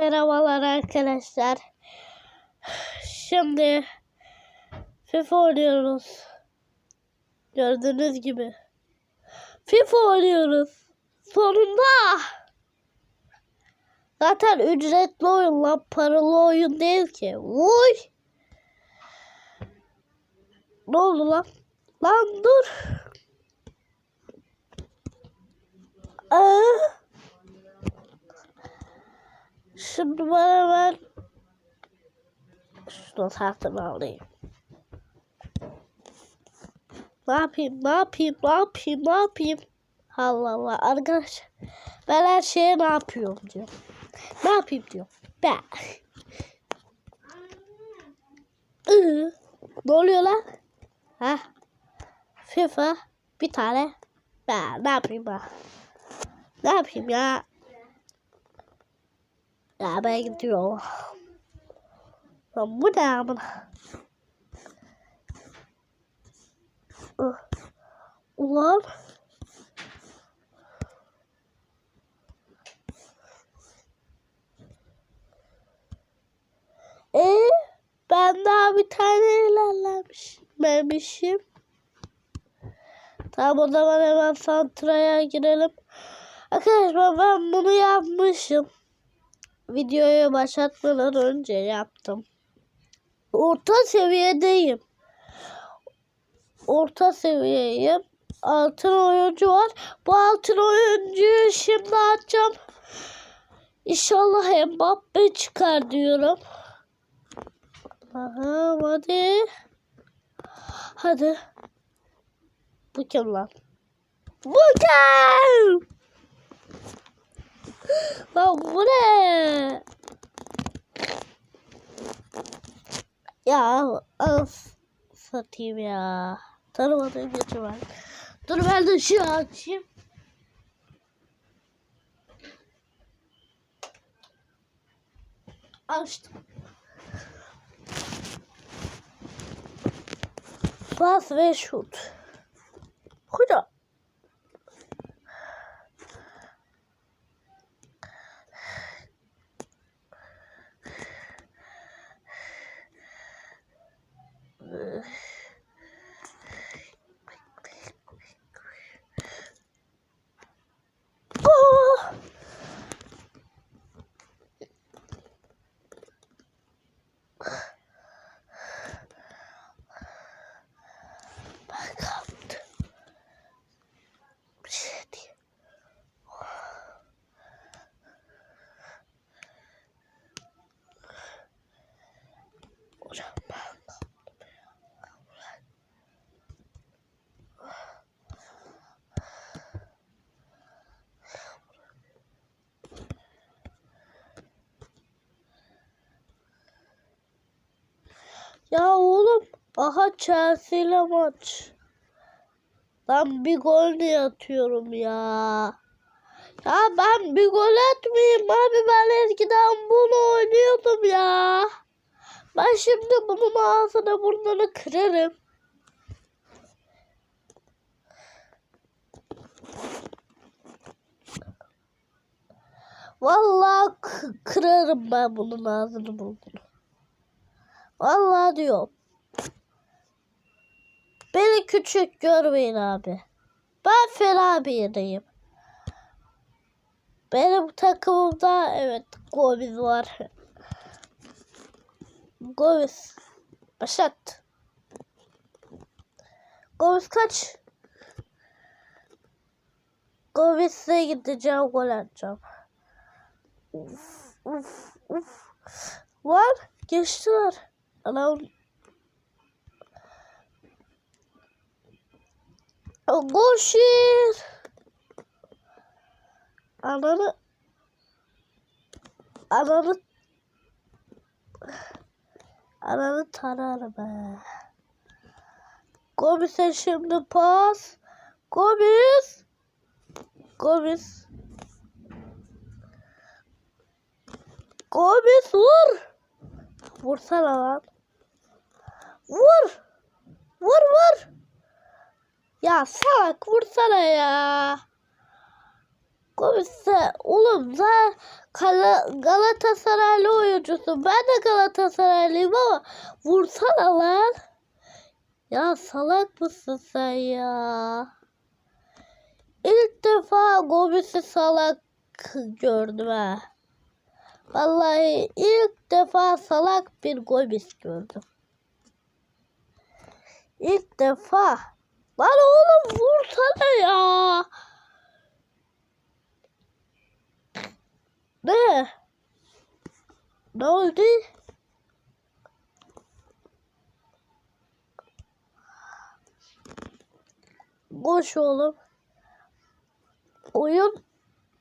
Merhabalar arkadaşlar. Şimdi FIFA oynuyoruz. Gördüğünüz gibi. FIFA oynuyoruz. Sonunda. Zaten ücretli oyun lan. Paralı oyun değil ki. Uy. Ne oldu lan? Lan dur. Aa. Şimdi bana ver. Şunu satın alayım. Ne yapayım, ne yapayım, ne yapayım, ne yapayım? Allah Allah arkadaş. Ben her şeye ne yapıyorum diyor. Ne yapayım diyor. Ben. Iı, ne oluyor lan? Ha? FIFA bir tane. Ben ne yapayım ben? Ne yapayım ya? Ya ben gidiyorum. Lan bu ne amına? Ulan. Ee, ben daha bir tane ilerlemişim. Tamam o zaman hemen santraya girelim. Arkadaşlar ben bunu yapmışım. Videoyu başlatmadan önce yaptım. Orta seviyedeyim. Orta seviyeyim. Altın oyuncu var. Bu altın oyuncuyu şimdi açacağım. İnşallah Mbappe çıkar diyorum. Aha, hadi. Hadi. Bu kim lan? Bu kim? Lan bu ne? Ya of satayım ya. Tanımadığım geçi var. Dur ben de şu açayım. Açtım. Bas ve şut. Hocam. eh, Ya oğlum aha Chelsea ile maç. Ben bir gol niye atıyorum ya? Ya ben bir gol atmayayım abi ben eskiden bunu oynuyordum ya. Ben şimdi bunun ağzını burnunu kırarım. Vallahi kırarım ben bunun ağzını burnunu. Vallahi diyorum. Beni küçük görmeyin abi. Ben fena bir yereyim. Benim takımımda evet Gomis var. Gomis. Başlat. Gomis kaç? Gomis'e gideceğim gol atacağım. Uf, uf, uf. Var. Geçtiler. Anam. Koşur. Ananı. Ananı. Ananı tarar be. Gomis'e şimdi pas. Gomis. Gomis. Gomis vur. Vursana lan. Vur. Vur vur. Ya salak vursana ya. Gomis'e oğlum sen Galatasaraylı oyuncusun. Ben de Galatasaraylıyım ama vursana lan. Ya salak mısın sen ya? İlk defa Gomis'i salak gördüm ha. Vallahi ilk defa salak bir Gomis gördüm. İlk defa. Lan oğlum vursana ya. Ne? Ne oldu? Koş oğlum. Oyun.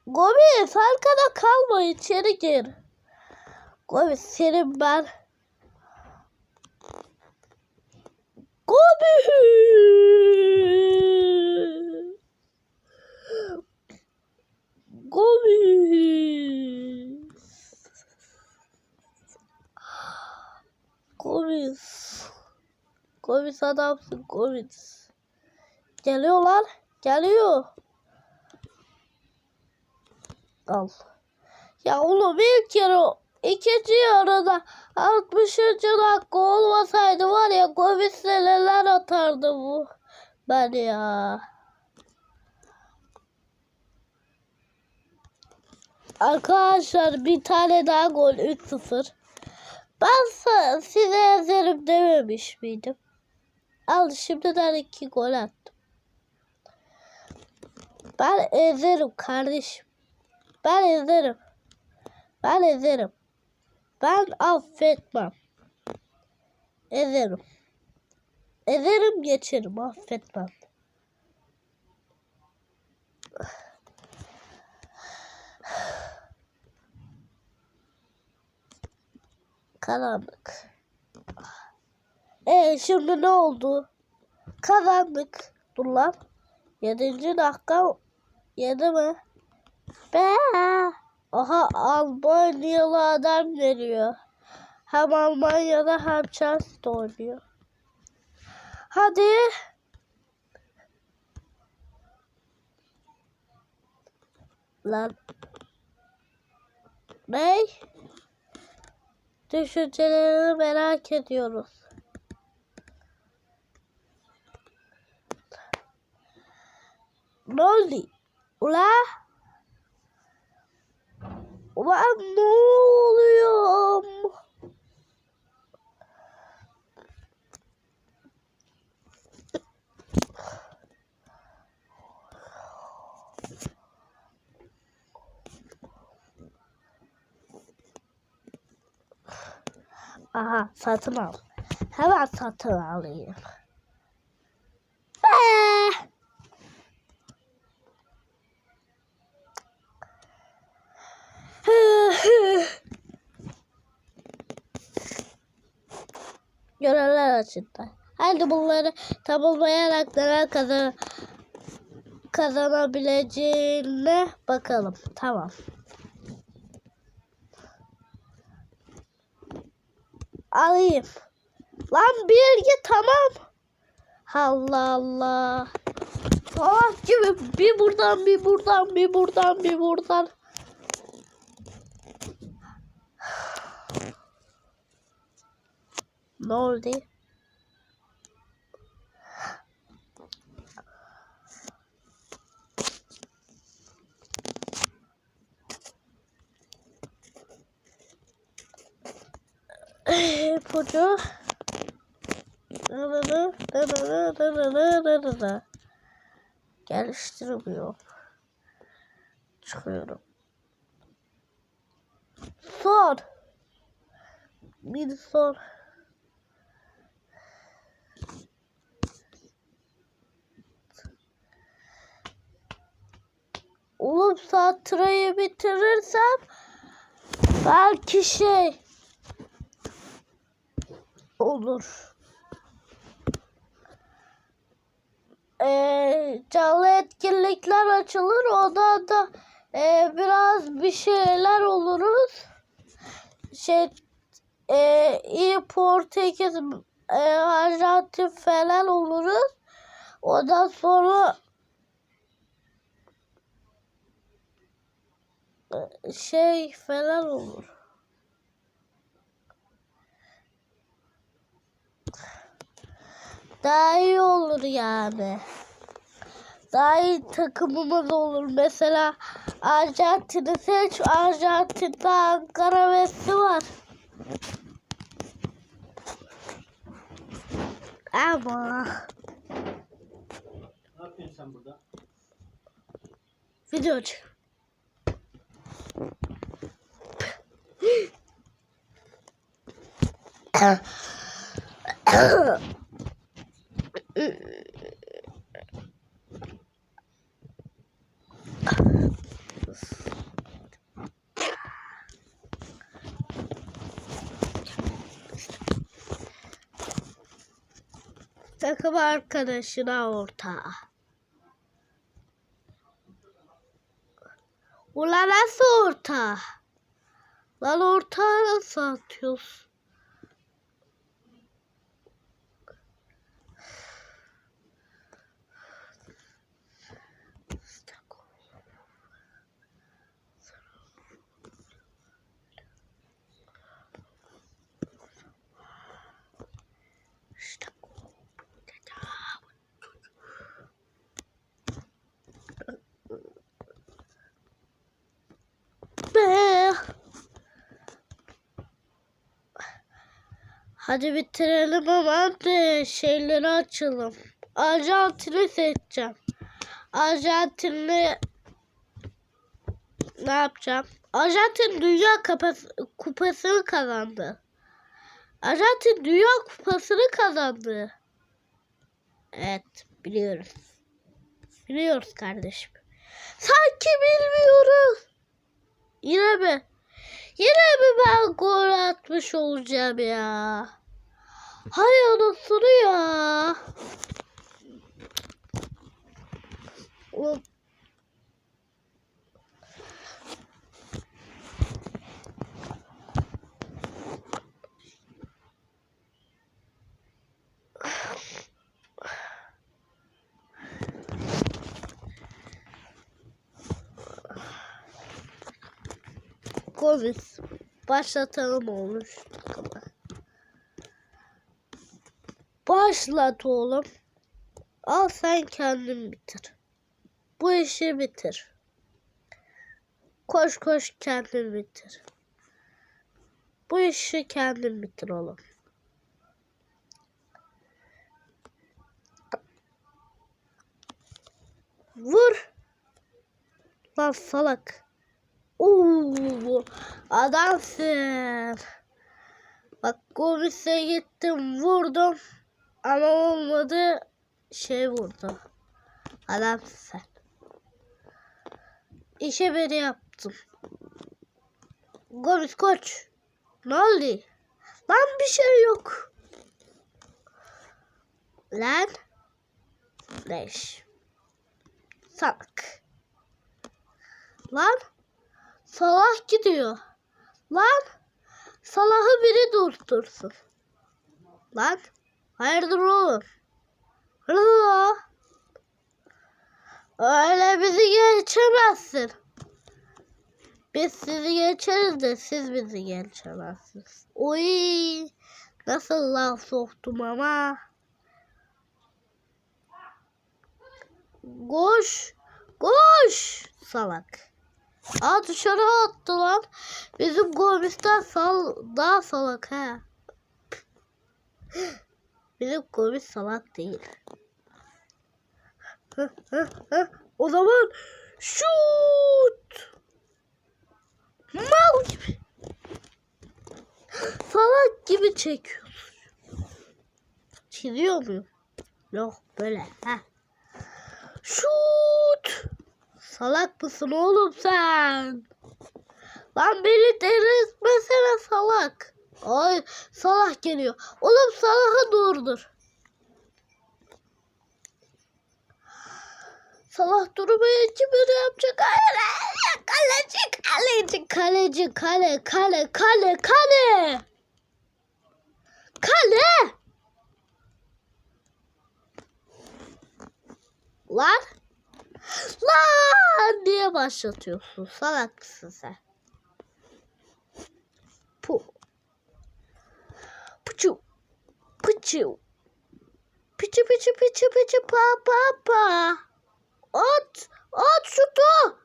Gomis arkada kalma içeri gir. Gomis senin ben. Gomis. Gomis. Gomis. Gomis adamsın Gomis. Geliyorlar. Geliyor. Al. Ya oğlum ilk yarı ikinci yarıda 60. dakika olmasaydı var ya Gomis neler atardı bu. Ben ya. Arkadaşlar bir tane daha gol 3-0. Ben size ezerim dememiş miydim? Al şimdiden iki gol attım. Ben ezerim kardeşim. Ben ezerim. Ben ezerim. Ben affetmem. Ezerim. Ezerim geçerim affetmem. Karanlık. E şimdi ne oldu? Kazandık. Dur lan. Yedinci dakika. Yedi mi? Be. Aha Almanyalı adam geliyor. Hem Almanya'da hem Chelsea'de oynuyor. Hadi. Lan. Ne? Düşüncelerini merak ediyoruz. Ne oldu? Ula? Ulan ne oluyor? Aha satın al. Hemen satın alayım. Açıldı. Hadi bunları tamamlayarak neler kazan kazanabileceğine bakalım. Tamam. Alayım. Lan bilgi tamam. Allah Allah. Salak gibi bir buradan bir buradan bir buradan bir buradan. Ne oldu? İpucu. Geliştirmiyor. Çıkıyorum. Sor. Bir sor. Oğlum satrayı bitirirsem belki şey olur. Ee, canlı etkinlikler açılır. Ondan da e, biraz bir şeyler oluruz. Şey e, iyi Portekiz e, Arjantin falan oluruz. Ondan sonra e, şey falan olur. Daha iyi olur yani. Daha iyi takımımız olur. Mesela Arjantin'i seç. Arjantin'de Ankara Messi var. Ama Ne yapıyorsun sen burada? video çek. Takım arkadaşına ortağı. Ulan nasıl orta? Lan ortağı nasıl atıyorsun? Be. Hadi bitirelim de şeyleri açalım. Arjantin'i seçeceğim. Arjantin'i ne yapacağım? Arjantin Dünya Kupası- Kupası'nı kazandı. Arjantin Dünya Kupası'nı kazandı. Evet biliyoruz. Biliyoruz kardeşim. Sanki bilmiyoruz. Yine mi? Yine mi ben gol atmış olacağım ya? Hay anasını ya. Ulan Gomis. Başlatalım olmuş. Başlat oğlum. Al sen kendin bitir. Bu işi bitir. Koş koş kendin bitir. Bu işi kendin bitir oğlum. Vur. Lan salak. Oo, adamsın. Bak Gomis'e gittim vurdum. Ama olmadı. Şey vurdu. Adamsın sen. İşe beni yaptın. Gomis koç. Ne oldu? Lan bir şey yok. Lan. Leş. Salak. Lan. Salah gidiyor. Lan. Salah'ı biri durdursun. Lan. Hayırdır oğlum? Hırla. Öyle bizi geçemezsin. Biz sizi geçeriz de siz bizi geçemezsiniz. Oy. Nasıl laf soktum ama. Koş. Koş. Salak. Aa dışarı attı lan. Bizim Gomis'ten sal daha salak ha. Bizim Gomis salak değil. O zaman şut. Mal gibi. Salak gibi çekiyorsun. Çiziyor muyum? Yok böyle ha. Şut. Salak mısın oğlum sen? Lan beni delirtmesene salak. Ay salak geliyor. Oğlum salakı durdur. Salah durmayınca böyle yapacak. Hayır, hayır, kaleci, kaleci, kaleci, kale, kale, kale, kale. Kale. Lan. Lan diye başlatıyorsun. Salak mısın sen? Pu. Puçu. Puçu. Piçi piçi piçi piçi pa pa pa. At. At şutu.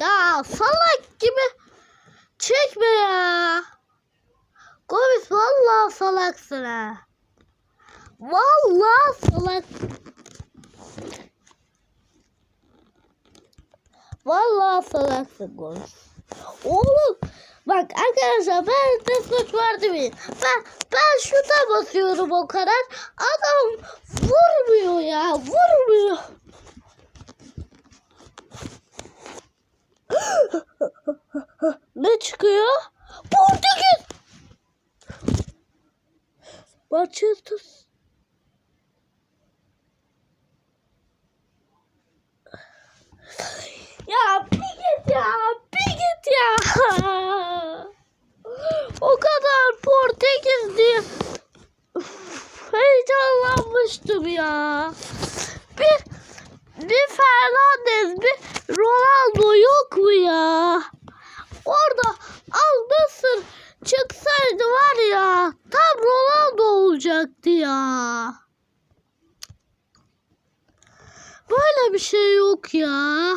Ya salak gibi. Çekme ya. Gomis vallahi salaksın ha. Vallahi salak. Vallahi salaksın Gomis. Oğlum bak arkadaşlar ben de suç var değil Ben, ben şuta basıyorum o kadar. Adam vurmuyor ya vurmuyor. ne çıkıyor? Portekiz. Manchester. Ya bir ya, bir git ya. O kadar Portekiz diye Üf, heyecanlanmıştım ya. Bir bir Fernandez, bir Ronaldo yok mu ya? Orada Al Nasır çıksaydı var ya tam Ronaldo olacaktı ya. Böyle bir şey yok ya.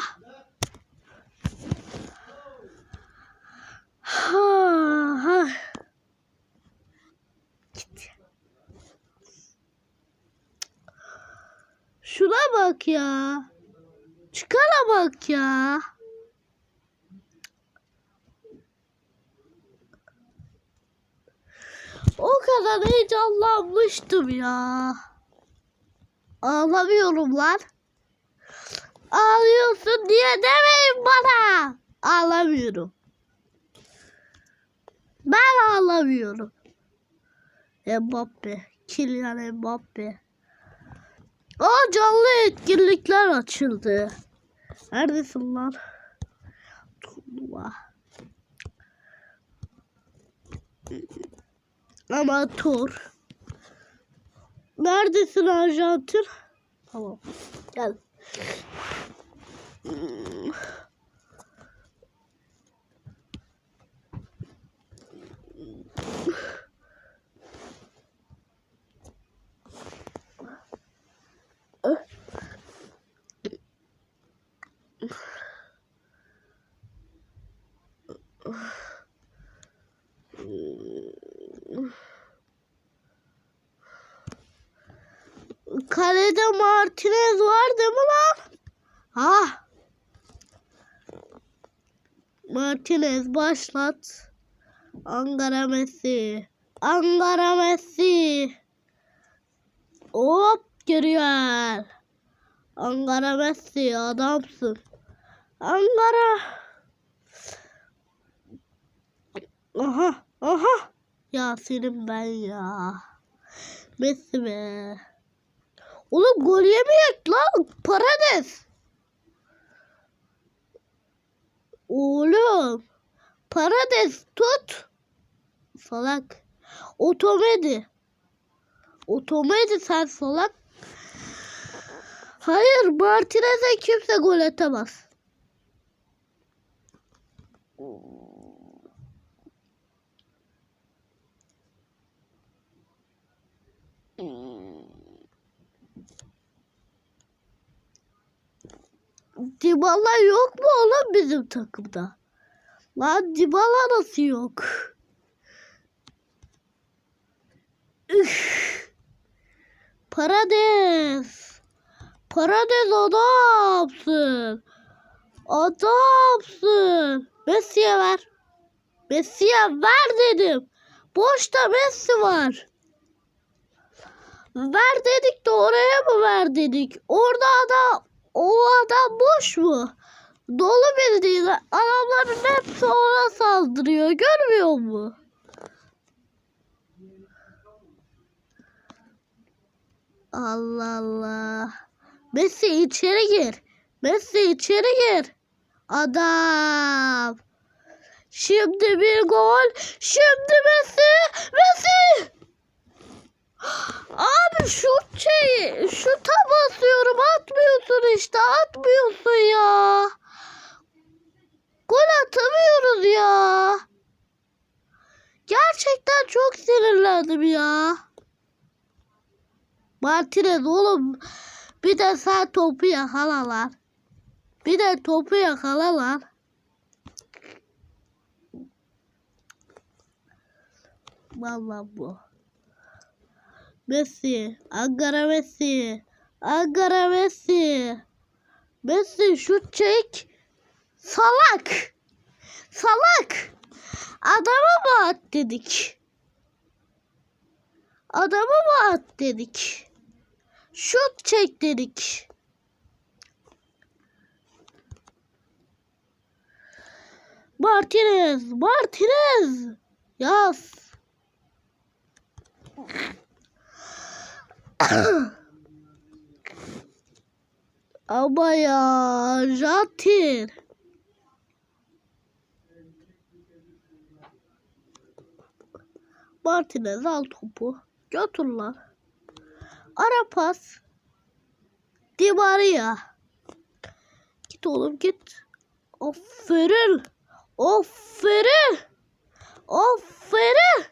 Ha, ha. Git. Şuna bak ya. Çıkara bak ya. O kadar heyecanlanmıştım ya. Ağlamıyorum lan. Ağlıyorsun diye demeyin bana. Ağlamıyorum. Ben ağlamıyorum. Mbappe. Kylian Mbappe. Aa canlı etkinlikler açıldı. Neredesin lan? Turnuva. Amatör. Neredesin Arjantin? Tamam. Gel. Kalede Martinez var değil mi lan? Ha. Martinez başlat. Ankara Messi. Ankara Messi. Hop geliyor. Ankara Messi adamsın. Ankara. Aha aha. Ya senin ben ya. Messi be. Oğlum gol yemeyek lan. Parades. Oğlum. Parades tut. Salak. Otomedi. Otomedi sen salak. Hayır Martinez'e kimse gol atamaz. Dybala yok mu oğlum bizim takımda? Lan Dybala nasıl yok? Üf. Parades. Parades adamsın. Adamsın. Messi'ye ver. Messi'ye ver dedim. Boşta Messi var. Ver dedik de oraya mı ver dedik? Orada adam o adam boş mu? Dolu bildiğin adamların hepsi ona saldırıyor. Görmüyor mu? Allah Allah. Messi içeri gir. Messi içeri gir. Adam. Şimdi bir gol. Şimdi Messi. Messi. Abi şu şey şu basıyorum atmıyorsun işte atmıyorsun ya. Gol atamıyoruz ya. Gerçekten çok sinirlendim ya. Martinez oğlum bir de sen topu yakalalar. Bir de topu yakalalar. Vallahi bu. Messi, Ankara Messi, Ankara Messi. Messi şut çek. Salak. Salak. Adama mı at dedik? Adama mı at dedik? Şut çek dedik. Martinez, Martinez. Yaz. Ama ya Jatir. Martinez al topu. Götür lan. Ara pas. Di Maria. Git oğlum git. Aferin. Aferin. Aferin.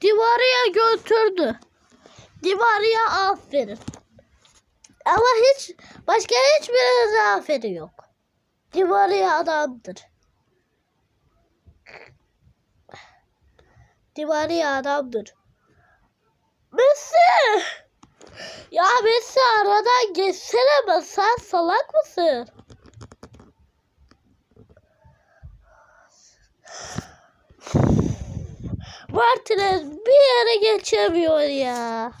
Di Maria götürdü. Di Maria aferin. Ama hiç başka hiçbirinize aferin yok. Di Maria adamdır. Di Maria adamdır. Messi! Ya Messi aradan geçsene be sen salak mısın? Martinez bir yere geçemiyor ya.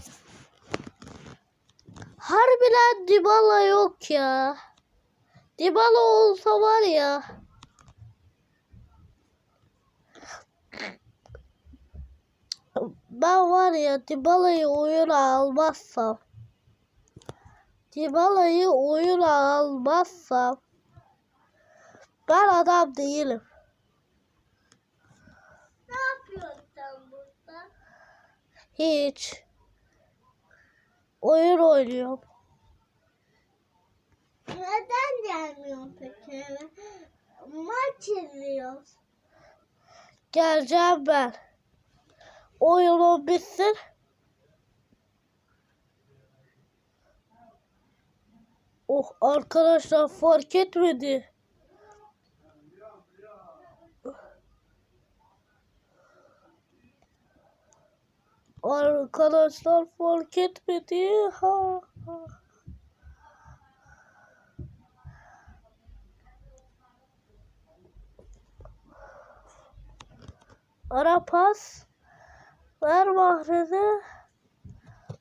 Harbiden Dybala yok ya. Dybala olsa var ya. Ben var ya Dybala'yı oyuna almazsam. Dybala'yı oyuna almazsam. Ben adam değilim. Ne yapıyorsun sen burada? Hiç. Oyun oynuyorum. Neden gelmiyorsun peki? Maç izliyoruz. Geleceğim ben. Oyunum bitsin. Oh arkadaşlar fark etmedi. Arkadaşlar fark etmedi. Ha, ha. Ara pas. Ver Mahrez'e.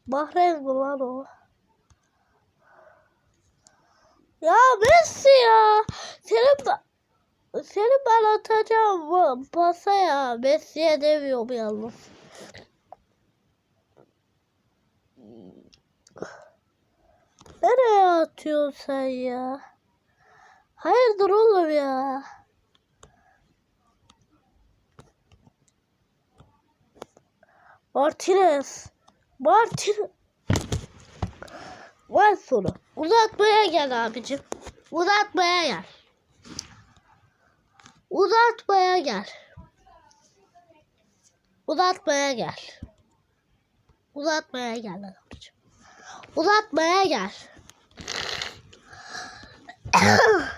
Mahrez mi lan o? Ya Messi ya. Senin ben, seni ben atacağım pasa ya. Messi'ye demiyorum yalnız. Nereye atıyorsun sen ya? Hayırdır oğlum ya? Martinez. Martin. Var sonu. Uzatmaya gel abicim. Uzatmaya gel. Uzatmaya gel. Uzatmaya gel. Uzatmaya gel abicim. Uzatmaya gel.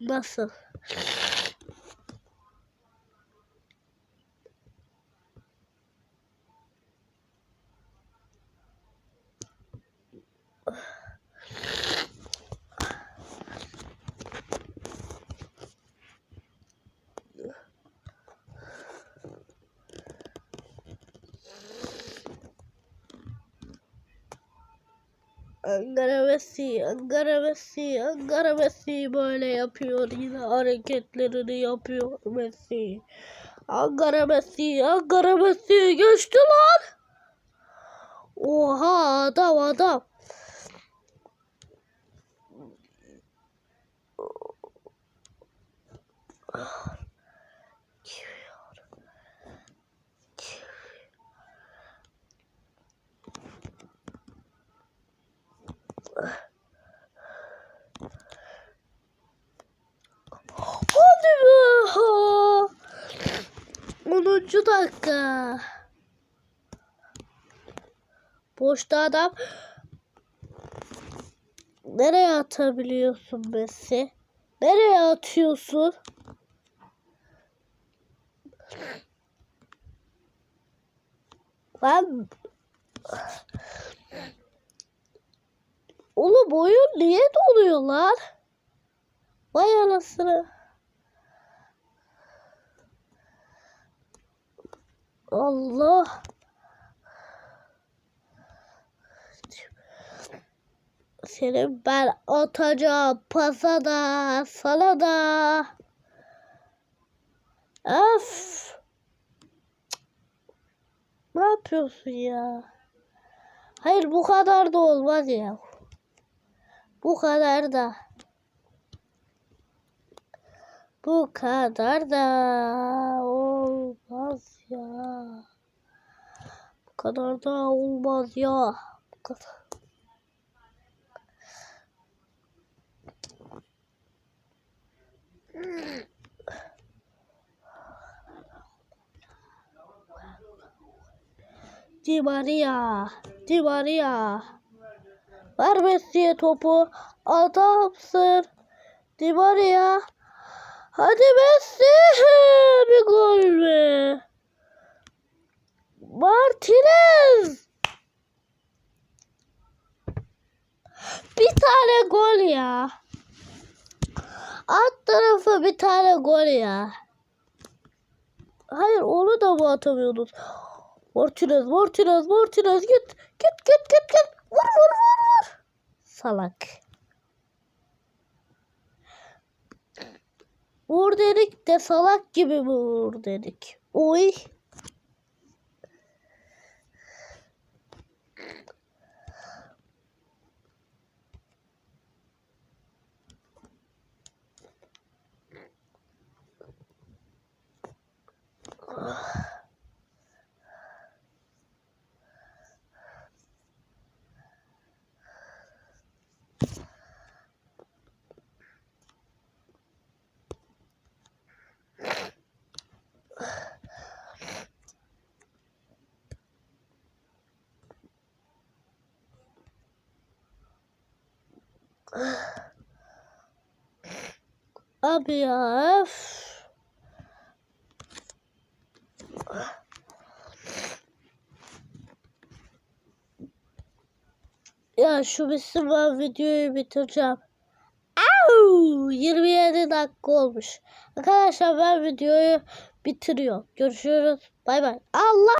Nasıl? Ankara Messi, Ankara böyle yapıyor yine hareketlerini yapıyor Messi. Ankara Messi, Ankara geçti lan. Oha adam adam. Hadi be. Üçüncü dakika. Boşta adam. Nereye atabiliyorsun Messi? Nereye atıyorsun? Ben Oğlum oyun niye donuyor lan? Vay anasını. Allah. Senin ben atacağım pasa da sana da. Öf. Ne yapıyorsun ya? Hayır bu kadar da olmaz ya. Bu kadar da. Bu kadar da olmaz ya. Bu kadar da olmaz ya. Bu kadar. Di Maria. Di Maria. Ver Messi'ye topu. Adamsın. Di Maria. Hadi Messi. Bir gol be. Martinez. Bir tane gol ya. Alt tarafı bir tane gol ya. Hayır onu da mı atamıyordunuz? Martinez, Martinez, Martinez git. Git git git git. Vur vur vur. Salak. Vur dedik de salak gibi mi vur dedik. Oy. Abi ya öf. Ya şu ben videoyu bitireceğim. Au! 27 dakika olmuş. Arkadaşlar ben videoyu bitiriyorum. Görüşürüz. Bay bay. Allah!